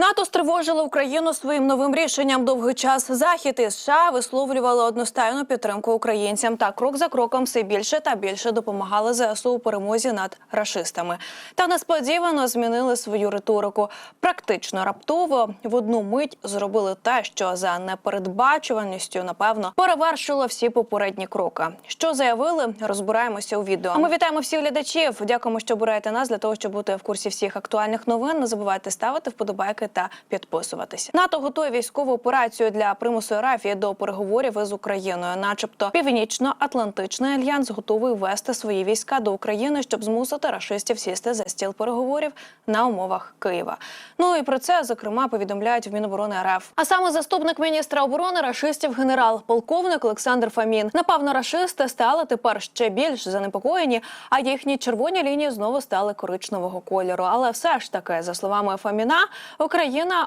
НАТО стривожило Україну своїм новим рішенням. Довгий час захід і США висловлювали одностайну підтримку українцям. Та крок за кроком все більше та більше допомагали ЗСУ у перемозі над рашистами. Та несподівано змінили свою риторику. Практично раптово в одну мить зробили те, що за непередбачуваністю, напевно, перевершило всі попередні кроки. Що заявили, розбираємося у відео. А ми вітаємо всіх глядачів. Дякуємо, що обираєте нас для того, щоб бути в курсі всіх актуальних новин. Не забувайте ставити вподобайки та підписуватися. НАТО готує військову операцію для примусу Ерафії до переговорів із Україною, начебто Північно-Атлантичний альянс готовий ввести свої війська до України, щоб змусити рашистів сісти за стіл переговорів на умовах Києва. Ну і про це зокрема повідомляють в Міноборони РФ. А саме заступник міністра оборони рашистів генерал-полковник Олександр Фамін. Напевно, рашисти стали тепер ще більш занепокоєні, а їхні червоні лінії знову стали коричневого кольору. Але все ж таки, за словами Фаміна, Україна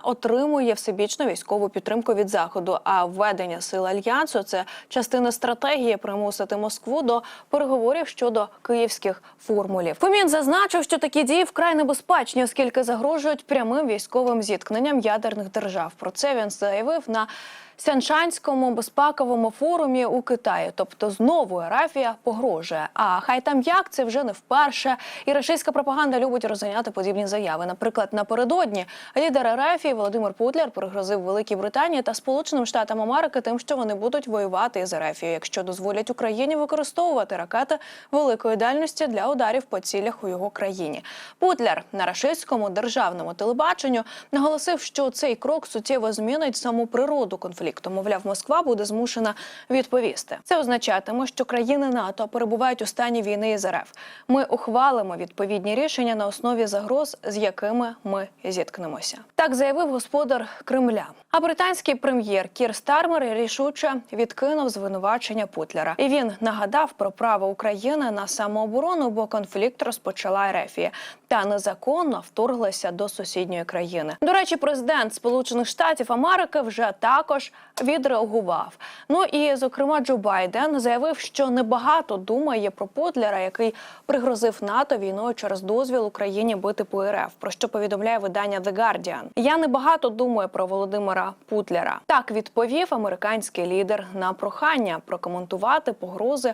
отримує всебічну військову підтримку від заходу. А введення сил альянсу це частина стратегії примусити Москву до переговорів щодо київських формулів. Фомін зазначив, що такі дії вкрай небезпечні, оскільки загрожують прямим військовим зіткненням ядерних держав. Про це він заявив на Сяншанському безпековому форумі у Китаї, тобто знову Арафія погрожує. А хай там як це вже не вперше. І російська пропаганда любить розганяти подібні заяви. Наприклад, напередодні лідер Арафії Володимир Путлер пригрозив Великій Британії та Сполученим Штатам Америки тим, що вони будуть воювати із Арафією, якщо дозволять Україні використовувати ракети великої дальності для ударів по цілях у його країні. Путлер на рашистському державному телебаченню наголосив, що цей крок суттєво змінить саму природу конфлікту. Мовляв, Москва буде змушена відповісти. Це означатиме, що країни НАТО перебувають у стані війни із РФ. Ми ухвалимо відповідні рішення на основі загроз, з якими ми зіткнемося. Так заявив господар Кремля. А британський прем'єр Кір Стармер рішуче відкинув звинувачення Путлера. І він нагадав про право України на самооборону, бо конфлікт розпочала Ерефія та незаконно вторглася до сусідньої країни. До речі, президент Сполучених Штатів Америки вже також відреагував. Ну і зокрема, Джо Байден заявив, що небагато думає про Путлера, який пригрозив НАТО війною через дозвіл Україні бити по РФ, про що повідомляє видання The Guardian. Я небагато думаю про Володимира Путлера. Так відповів американський лідер на прохання прокоментувати погрози.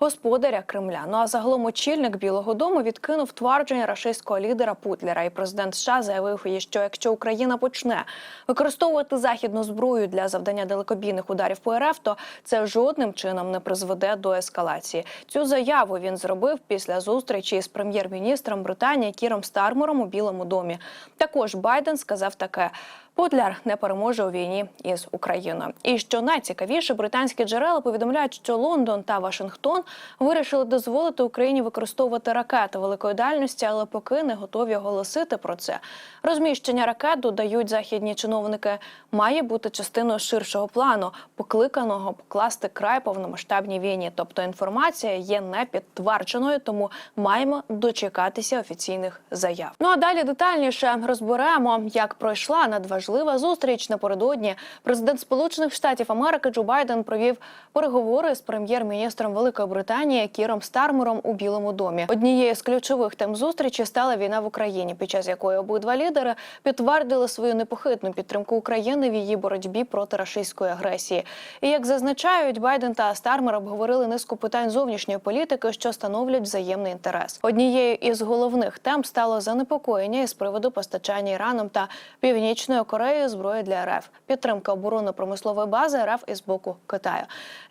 Господаря Кремля. Ну а загалом очільник Білого Дому відкинув твердження рашистського лідера Путлера. І президент США заявив, їй, що якщо Україна почне використовувати західну зброю для завдання далекобійних ударів по РФ, то це жодним чином не призведе до ескалації. Цю заяву він зробив після зустрічі з прем'єр-міністром Британії Кіром Стармером у Білому домі. Також Байден сказав таке. Путляр не переможе у війні із Україною. І що найцікавіше, британські джерела повідомляють, що Лондон та Вашингтон вирішили дозволити Україні використовувати ракети великої дальності, але поки не готові оголосити про це. Розміщення ракет додають західні чиновники, має бути частиною ширшого плану, покликаного покласти край повномасштабній війні. Тобто інформація є не підтвердженою, тому маємо дочекатися офіційних заяв. Ну а далі детальніше розберемо, як пройшла надважлива важлива зустріч напередодні. Президент Сполучених Штатів Америки Джо Байден провів переговори з прем'єр-міністром Великої Британії Кіром Стармером у Білому домі. Однією з ключових тем зустрічі стала війна в Україні, під час якої обидва лідери підтвердили свою непохитну підтримку України в її боротьбі проти рашистської агресії. І як зазначають, Байден та Стармер обговорили низку питань зовнішньої політики, що становлять взаємний інтерес. Однією із головних тем стало занепокоєння із приводу постачання Іраном та Північної Кореї зброї для РФ, підтримка оборонно-промислової бази РФ із боку Китаю.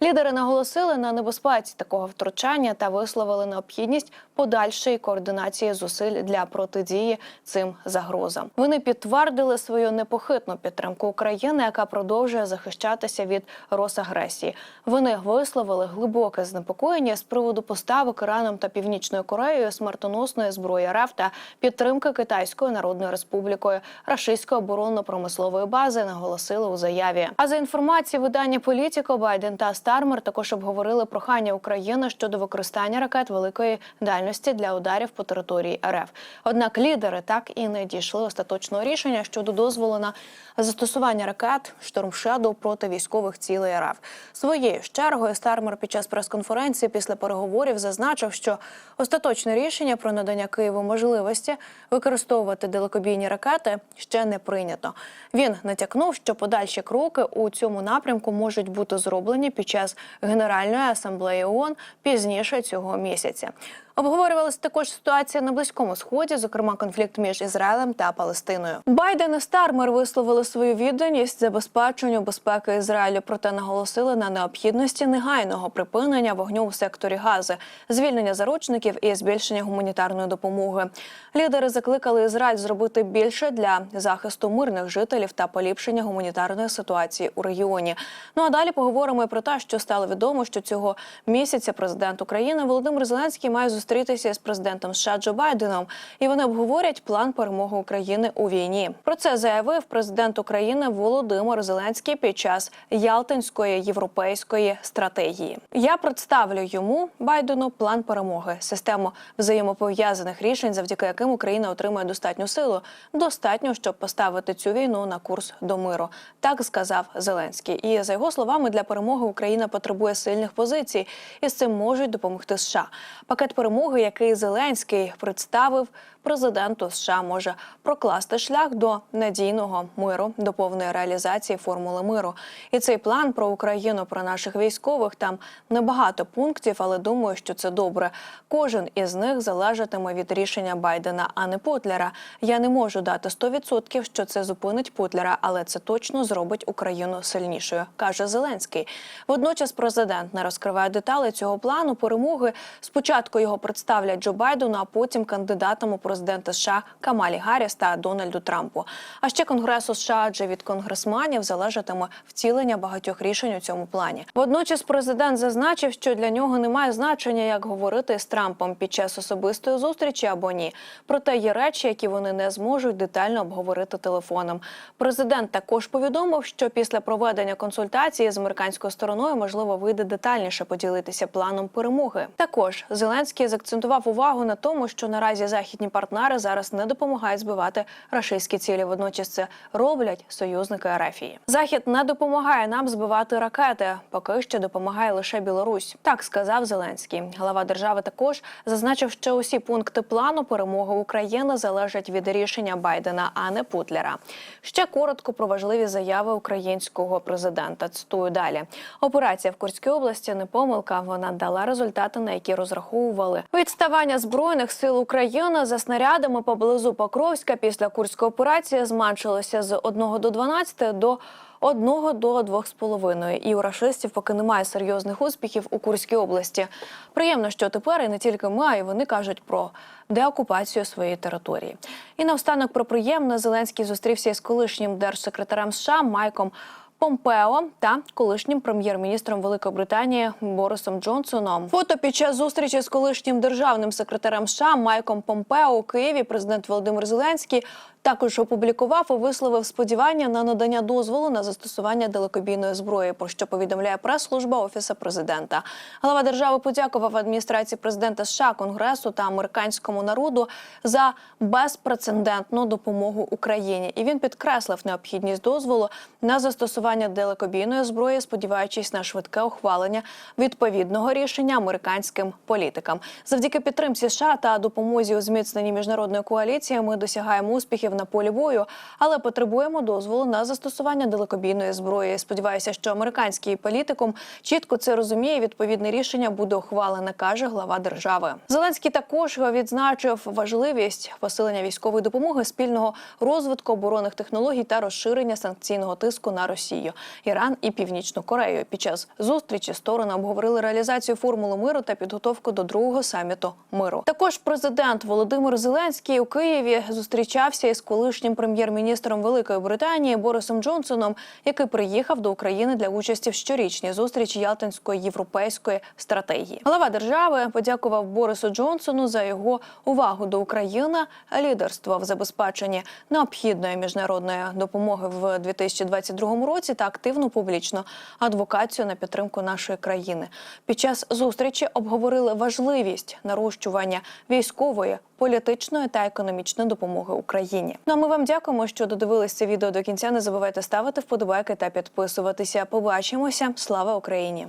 Лідери наголосили на небезпеці такого втручання та висловили необхідність подальшої координації зусиль для протидії цим загрозам. Вони підтвердили свою непохитну підтримку України, яка продовжує захищатися від росагресії. Вони висловили глибоке занепокоєння з приводу поставок Іраном та Північною Кореєю смертоносної зброї РФ та підтримки Китайською Народною Республікою, Рашистською оборонно промислової бази, наголосили у заяві. А за інформацією видання Політіко, Байден та Стармер також обговорили прохання України щодо використання ракет великої дальності для ударів по території РФ. Однак лідери так і не дійшли остаточного рішення щодо дозволу на застосування ракет «Шторм Шедоу» проти військових цілей РФ. Своєю чергою Стармер під час прес-конференції після переговорів зазначив, що остаточне рішення про надання Києву можливості використовувати далекобійні ракети ще не прийнято. Він натякнув, що подальші кроки у цьому напрямку можуть бути зроблені під час Генеральної асамблеї ООН пізніше цього місяця. Обговорювалася також ситуація на близькому сході, зокрема конфлікт між Ізраїлем та Палестиною. Байден і Стармер висловили свою відданість забезпеченню безпеки Ізраїлю, проте наголосили на необхідності негайного припинення вогню у секторі Гази, звільнення заручників і збільшення гуманітарної допомоги. Лідери закликали Ізраїль зробити більше для захисту мирних жителів та поліпшення гуманітарної ситуації у регіоні. Ну а далі поговоримо і про те, що стало відомо, що цього місяця президент України Володимир Зеленський має зустрітися з президентом США Джо Байденом, і вони обговорять план перемоги України у війні. Про це заявив президент України Володимир Зеленський під час Ялтинської європейської стратегії. Я представлю йому Байдену план перемоги, систему взаємопов'язаних рішень, завдяки яким Україна отримує достатню силу, достатньо, щоб поставити цю війну на курс до миру. Так сказав Зеленський. І за його словами, для перемоги Україна потребує сильних позицій, і з цим можуть допомогти США. Пакет перемоги, який Зеленський представив президенту США, може прокласти шлях до надійного миру, до повної реалізації формули миру. І цей план про Україну, про наших військових там небагато пунктів, але думаю, що це добре. Кожен із них залежатиме від рішення Байдена, а не Путлера. Я не можу дати 100%, що це зупинить Путлера, але це точно зробить Україну сильнішою, каже Зеленський. Водночас президент не розкриває деталі цього плану перемоги. Спочатку його представлять Джо Байдену, а потім кандидатам у президенти США Камалі Гарріс та Дональду Трампу. А ще Конгресу США, адже від конгресманів залежатиме втілення багатьох рішень у цьому плані. Водночас президент зазначив, що для нього немає значення, як говорити з Трампом під час особистої зустрічі або ні. Проте є речі, які вони не зможуть детально обговорити телефоном. Президент також повідомив, що після проведення консультації з американською стороною можливо вийде детальніше поділитися планом перемоги. Також Зеленський закцентував увагу на тому, що наразі західні партнери зараз не допомагають збивати рашистські цілі. Водночас це роблять союзники Арафії. Захід не допомагає нам збивати ракети. Поки що допомагає лише Білорусь. Так сказав Зеленський. Глава держави також зазначив, що усі пункти плану перемоги України залежать від рішення Байдена, а не Путлера. Ще коротко про важливі заяви українського президента. Цитую далі. Операція в Курській області не помилка. Вона дала результати, на які розраховували. Відставання збройних сил України за снарядами поблизу Покровська після курської операції зменшилося з 1 до 12 до одного до двох з половиною. І у рашистів поки немає серйозних успіхів у Курській області. Приємно, що тепер і не тільки ми, а й вони кажуть про деокупацію своєї території. І наостанок про приємне Зеленський зустрівся із колишнім держсекретарем США Майком. Помпео та колишнім прем'єр-міністром Великої Британії Борисом Джонсоном. Фото під час зустрічі з колишнім державним секретарем США Майком Помпео у Києві президент Володимир Зеленський також опублікував і висловив сподівання на надання дозволу на застосування далекобійної зброї, про що повідомляє прес-служба офісу президента. Глава держави подякував адміністрації президента США, Конгресу та американському народу за безпрецедентну допомогу Україні. І він підкреслив необхідність дозволу на застосування далекобійної зброї, сподіваючись на швидке ухвалення відповідного рішення американським політикам. Завдяки підтримці США та допомозі у зміцненні міжнародної коаліції ми досягаємо успіхів на полі бою, але потребуємо дозволу на застосування далекобійної зброї. Сподіваюся, що американський політикум чітко це розуміє. Відповідне рішення буде ухвалене, каже глава держави. Зеленський також відзначив важливість посилення військової допомоги, спільного розвитку оборонних технологій та розширення санкційного тиску на Росію. Росією, Іран і Північну Корею. Під час зустрічі сторони обговорили реалізацію формули миру та підготовку до другого саміту миру. Також президент Володимир Зеленський у Києві зустрічався із колишнім прем'єр-міністром Великої Британії Борисом Джонсоном, який приїхав до України для участі в щорічній зустрічі Ялтинської європейської стратегії. Глава держави подякував Борису Джонсону за його увагу до України, лідерство в забезпеченні необхідної міжнародної допомоги в 2022 році та активну публічну адвокацію на підтримку нашої країни. Під час зустрічі обговорили важливість нарощування військової, політичної та економічної допомоги Україні. Ну а ми вам дякуємо, що додивились це відео до кінця. Не забувайте ставити вподобайки та підписуватися. Побачимося. Слава Україні!